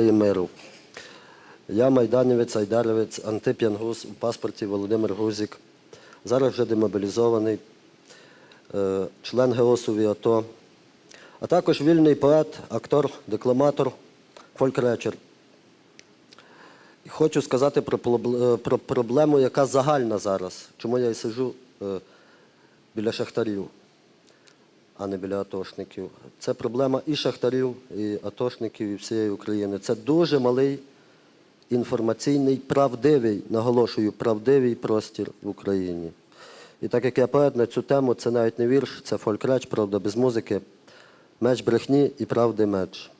і миру. Я майданівець, айдаровець, Антип Янгус у паспорті Володимир Гузік. Зараз вже демобілізований, е, член ГОСУВІ АТО, а також вільний поет, актор, декламатор, фольк-речер. Хочу сказати про, пробл- про проблему, яка загальна зараз. Чому я і сиджу е, біля шахтарів, а не біля атошників. Це проблема і шахтарів, і атошників, і всієї України. Це дуже малий інформаційний, правдивий, наголошую, правдивий простір в Україні. І так як я поет на цю тему, це навіть не вірш, це фольк-реч, правда, без музики. Меч брехні і правди меч.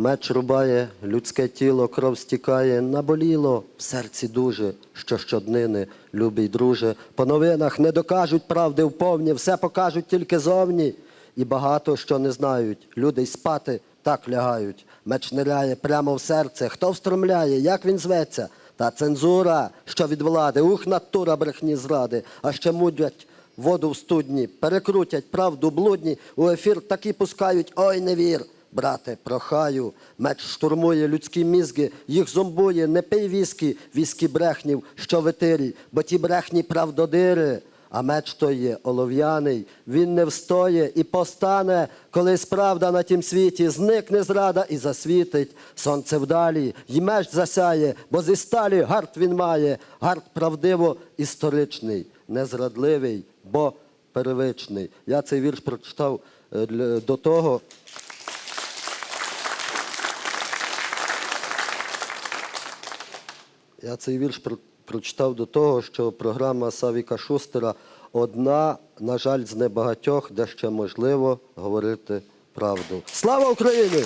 Меч рубає, людське тіло, кров стікає, наболіло в серці дуже, що щоднини, любий друже. По новинах не докажуть правди вповні, все покажуть тільки зовні. І багато що не знають. Люди й спати так лягають. Меч ниряє прямо в серце. Хто встромляє, як він зветься? Та цензура, що від влади, ух, натура брехні зради, а ще мудять воду в студні, перекрутять правду блудні, у ефір такі пускають, ой, не вір. Брате, прохаю, меч штурмує людські мізки, їх зомбує, не пий віскі, віскі брехнів, що в етирі, бо ті брехні правдодири. А меч то є олов'яний, він не встоє і постане, колись правда на тім світі, зникне зрада і засвітить. Сонце вдалі, й меч засяє, бо зі сталі гард він має, гард правдиво історичний, незрадливий, бо первичний. Я цей вірш прочитав е, до того. Я цей вірш про- прочитав до того, що програма Савіка Шустера одна, на жаль, з небагатьох, де ще можливо говорити правду. Слава Україні!